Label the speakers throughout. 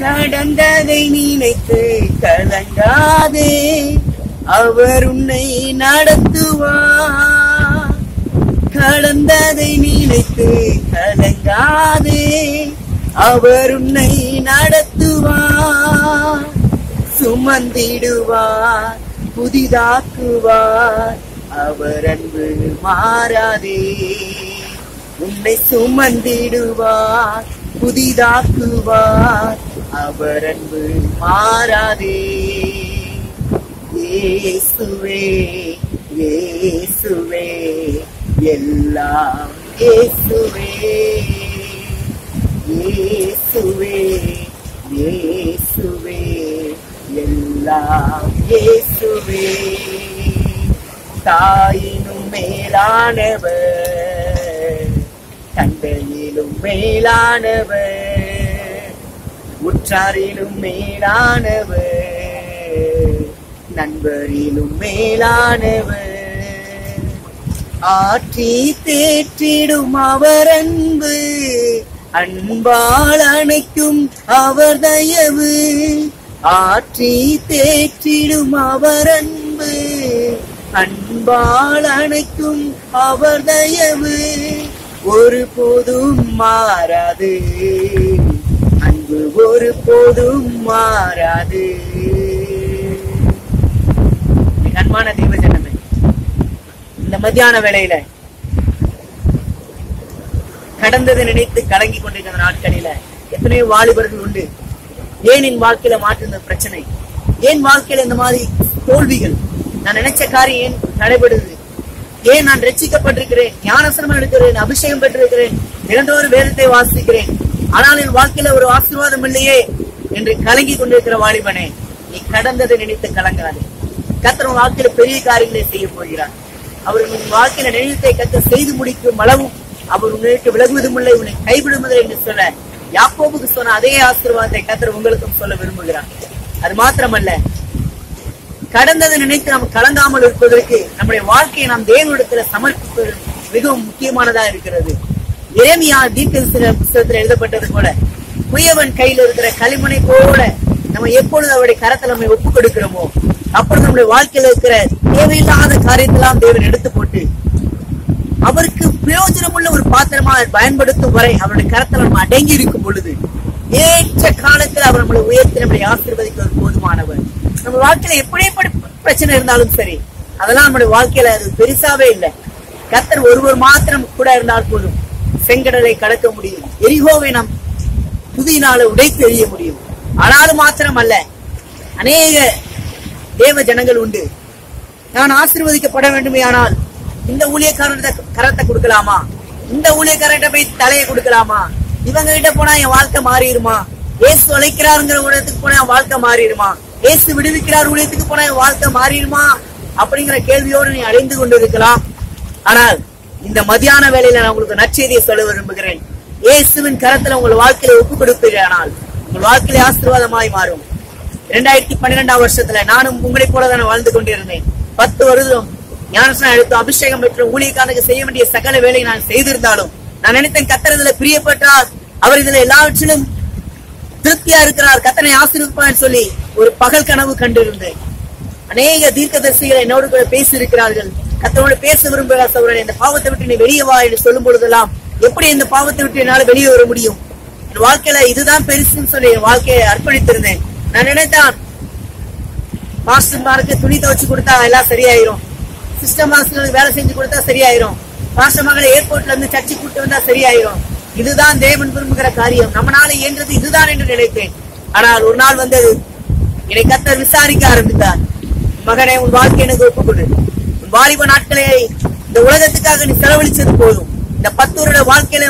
Speaker 1: கடந்ததை நினைத்து கலங்காதே. அவர் உன்னை நடத்துவார். கடந்ததை நினைத்து கலங்காதே. அவர் உன்னை நடத்துவார். சுமந்திடுவார் புதிதாக்குவார். அவர் அன்பு மாறாதே. உன்னை சுமந்திடுவார். புதிதாக்குவார் அவர் அன்பு மாறாதே. இயேசுவே இயேசுவே எல்லாம் இயேசுவே. இயேசுவே இயேசுவே எல்லாம் இயேசுவே. தாயினும் மேலானவர். தந்தையே உற்றாரிலும் மேலானவர். உற்றாரிலும் மேலானவர். நண்பரிலும் மேலானவர். ஆற்றி தேற்றிடும் அவர் அன்பு அன்பால் அணைக்கும் அவர் தயவு. ஆற்றி தேற்றிடும் அவர் அன்பு அன்பால் அணைக்கும் அவர் தயவு. ஒரு போதும் மாறாது. அன்பு ஒரு போதும் மாறாது. அன்பான தெய்வ ஜனமே இந்த மத்தியான வேளையில கடந்ததை நினைத்து கலங்கி கொண்டிருக்கிற நாட்களில எத்தனையோ வாலிபர்கள் உண்டு. ஏன் என் வாழ்க்கையில மாற்றுன பிரச்சனை? ஏன் வாழ்க்கையில இந்த மாதிரி தோல்விகள்? நான் நினைச்ச காரியம் ஏன் நடைபெறுது? ஏன் நான் ரட்சிக்கப்பட்டிருக்கிறேன்? ஞானசனம் எடுக்கிறேன் அபிஷேகம் பெற்றிருக்கிறேன் தினந்தோறும் வேதத்தை வாசிக்கிறேன். ஆனால் என் வாழ்க்கையில ஒரு ஆசீர்வாதம் இல்லையே என்று கலங்கி கொண்டிருக்கிற வாலிபனே நீ கடந்ததை நினைத்து கலங்காதே. கத்தர் உன் வாழ்க்கையில பெரிய காரியங்களை செய்ய போகிறார். அவர் உன் வாழ்க்கையில நினைத்தை கத்த செய்து முடிக்கும் அளவும் அவர் உன்னை விலகுவதும் இல்லை உன்னை கைவிடுவதில்லை என்று சொல்ல யாக்கோபுக்கு சொன்ன அதே ஆசீர்வாதத்தை கத்தர் உங்களுக்கும் சொல்ல விரும்புகிறார். அது மாத்திரமல்ல கடந்ததை நினைத்து நாம் கலங்காமல் இருப்பதற்கு நம்முடைய வாழ்க்கையை நாம் தேவனிடத்தில் சமர்ப்பிப்பது மிகவும் முக்கியமானதா இருக்கிறது. இறைமையா தீர்க்க புத்தகத்தில் எழுதப்பட்டது போல குயவன் கையில் இருக்கிற களிமனை போல நம்ம எப்பொழுது அவருடைய கரத்தை நம்ம ஒப்பு கொடுக்கிறோமோ அப்பொழுது நம்முடைய வாழ்க்கையில இருக்கிற தேவையில்லாத காரியத்தெல்லாம் தேவன் எடுத்து போட்டு அவருக்கு பிரயோஜனமுள்ள ஒரு பாத்திரமா பயன்படுத்தும் வரை அவருடைய கரத்தில் நம்ம அடங்கி இருக்கும் பொழுது ஏற்ற காலத்தில் அவர் நம்மளை உயர்த்தி நம்மளை ஆசீர்வதிக்க போதுமானவர். நம்ம வாழ்க்கையில எப்படிப்பட்ட பிரச்சனை இருந்தாலும் சரி அதெல்லாம் நம்முடைய வாழ்க்கையில அது பெருசாவே இல்லை. கத்தர் ஒருவர் மாத்திரம் கூட இருந்தால் போதும். செங்கடலை கடக்க முடியும். எரிகோவை நாம் புதியினால உடைத்து எறிய முடியும். ஆனாலும் மாத்திரம் அல்ல அநேக தேவ ஜனங்கள் உண்டு. நான் ஆசிர்வதிக்கப்பட வேண்டுமே ஆனால் இந்த ஊழியக்காரர்கிட்ட கரத்தை கொடுக்கலாமா? இந்த ஊழியக்காரர்கிட்ட போய் தலையை கொடுக்கலாமா? இவங்க கிட்ட போனா என் வாழ்க்கை மாறிடுமா? ஏசு உழைக்கிறாருங்கிற இடத்துக்கு போனா என் வாழ்க்கை மாறிடுமா? இயேசு விடுவிக்கிறார் ஊழியத்துக்கு போன என் வாழ்க்கை மாறிடுமா? அப்படிங்கிற கேள்வியோடு நீ அடைந்து கொண்டிருக்கலாம். ஆனால் இந்த மதியான வேலையில நான் உங்களுக்கு நற்செய்தியை சொல்ல விரும்புகிறேன். இயேசுவின் கரத்துல உங்கள் வாழ்க்கையில ஒப்பு கொடுப்பீரானால் உங்கள் வாழ்க்கையில ஆசீர்வாதமாய் மாறும். இரண்டாயிரத்தி பன்னிரெண்டாம் வருஷத்துல நானும் உங்களை போல தான் வாழ்ந்து கொண்டிருந்தேன். பத்து வருடம் ஞானசனம் எடுத்து அபிஷேகம் பெற்று ஊழியக்காரனுக்கு செய்ய வேண்டிய சகல வேலையை நான் செய்திருந்தாலும் நான் நினைத்தேன் கத்திரதுல பிரியப்பட்டார். அவர் இதுல எல்லாவற்றிலும் திருப்தியா இருக்கிறார். கத்தனை ஆசீர்விப்பார் சொல்லி ஒரு பகல் கனவு கண்டிருந்தேன். அநேக தீர்க்கதரிசிகள் என்னோடு கூட பேசி இருக்கிறார்கள் கத்தனோடு பேச விரும்புகிறார் சௌரன் இந்த பாவத்தை விட்டு நீ வெளியே வா என்று சொல்லும் பொழுதெல்லாம் எப்படி இந்த பாவத்தை விட்டு என்னால வெளியே வர முடியும்? என் வாழ்க்கையில இதுதான் பெருசுன்னு சொல்லி என் வாழ்க்கையை அர்ப்பணித்திருந்தேன். நான் நினைத்தான் மாஸ்டர்மாருக்கு துணி துவச்சு கொடுத்தா எல்லாம் சரியாயிரும். சிஸ்டம் மாஸ்டர்களுக்கு வேலை செஞ்சு கொடுத்தா சரியாயிரும். மாஸ்டர் மகளை ஏர்போர்ட்ல இருந்து சர்ச்சை கூட்டு வந்தா சரியாயிரும். இதுதான் தேவன் விரும்புகிற காரியம். நம்மனால இயன்றது இதுதான் என்று நினைத்தேன். ஆனால் ஒரு நாள் வந்தது. என்னை கத்தர் விசாரிக்க ஆரம்பித்தார். மகனே உன் வாழ்க்கை எனக்கு ஒப்புக்கொடு. உன் வாலிப நாட்களை இந்த உலகத்துக்காக நீ செலவழிச்சது போதும். இந்த பத்து வருட வாழ்க்கையில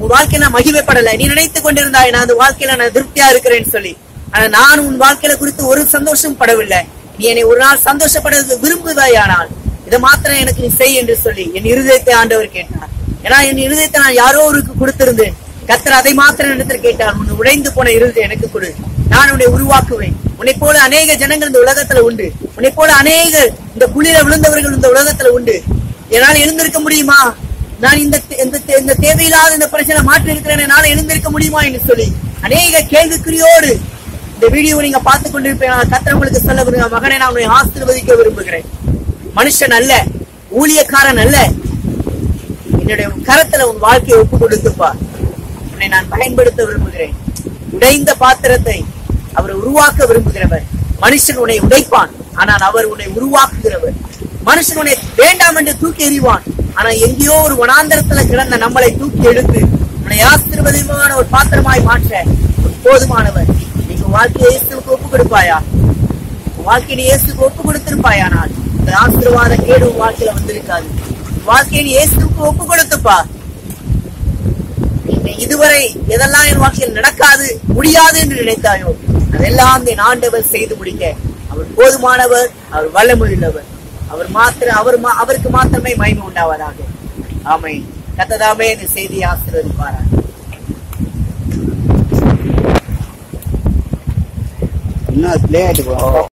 Speaker 1: உன் வாழ்க்கையில நான் மகிமைப்படல. நீ நினைத்துக் கொண்டிருந்தாய் நான் அந்த வாழ்க்கையில நான் திருப்தியா இருக்கிறேன்னு சொல்லி. ஆனா நான் உன் வாழ்க்கையில குறித்து ஒரு சந்தோஷம் படவில்லை. நீ என்னை ஒரு நாள் சந்தோஷப்பட விரும்புதாயானால் இதை மாத்திரம் எனக்கு நீ செய் என்று சொல்லி என் இருதயத்தை ஆண்டவர் கேட்டார். ஏன்னா என் இருதயத்தை நான் யாரோ ஒருக்கு கொடுத்திருந்தேன். கத்தர் அதை மாத்திரம் இடத்தில் கேட்டார். உன் உடைந்து போன இருதயம் எனக்கு கொடு. நான் உன்னை உருவாக்குவேன். உன்னை போல அநேக ஜனங்கள் இந்த உலகத்துல உண்டு. உன்னை போல அநேக இந்த குளிர விழுந்தவர்கள் இந்த உலகத்துல உண்டு. என்னால் எழுந்திருக்க முடியுமா? நான் இந்த இந்த இந்த தேவையில்லாத இந்த பிரச்சனை மாற்றி இருக்கிறேன் என்னால் எழுந்திருக்க முடியுமா என்று சொல்லி அநேக கேள்விக்குறியோடு இந்த வீடியோ நீங்க பார்த்து கொண்டிருப்பேன் கத்திர உங்களுக்கு சொல்ல விரும்புங்க மகனை நான் உன்னை ஆசிர்வதிக்க விரும்புகிறேன். மனுஷன் அல்ல ஊழியக்காரன் அல்ல. என்னுடைய கரத்துல உன் வாழ்க்கையை ஒப்பு கொடுத்துப்பா. உன்னை நான் பயன்படுத்த விரும்புகிறேன். உடைந்த பாத்திரத்தை அவர் உருவாக்க விரும்புகிறவர். மனுஷன் உன்னை உடைப்பான். ஆனால் அவர் உன்னை உருவாக்குகிறவர். மனுஷன் உன்னை வேண்டாம் என்று தூக்கி எறிவான். ஆனா எங்கேயோ ஒரு வனாந்தரத்துல கிடந்த நம்மளை தூக்கி எடுத்து உன்னை ஆசீர்வதமான ஒரு பாத்திரமாய் மாற்ற போதுமானவர். நீங்க வாழ்க்கையை இயேசுக்கு ஒப்பு கொடுப்பாயா? வாழ்க்கையை இயேசுக்கு ஒப்பு கொடுத்திருப்பாயானால் இந்த ஆசீர்வாத கேடு உன் வாழ்க்கையில வந்திருக்காது. வாழ்க்கையில் இயேசுக்கு ஒப்பு கொடுத்துப்பா. இதுவரை எதெல்லாம் என் வாழ்க்கையில் நடக்காது முடியாது என்று நினைத்தாயோ அதெல்லாம் என் ஆண்டவர் செய்து முடிக்க. அவர் போதுமானவர் அவர் வல்லமுள்ளவர். அவர் மாத்திர அவர் அவருக்கு மாத்திரமே மயிமை உண்டாவதாக. ஆமை கத்ததாமே இந்த செய்தியை ஆசீர்வதிப்பாராக.
Speaker 2: இன்னும் பிளே ஆயிட்டு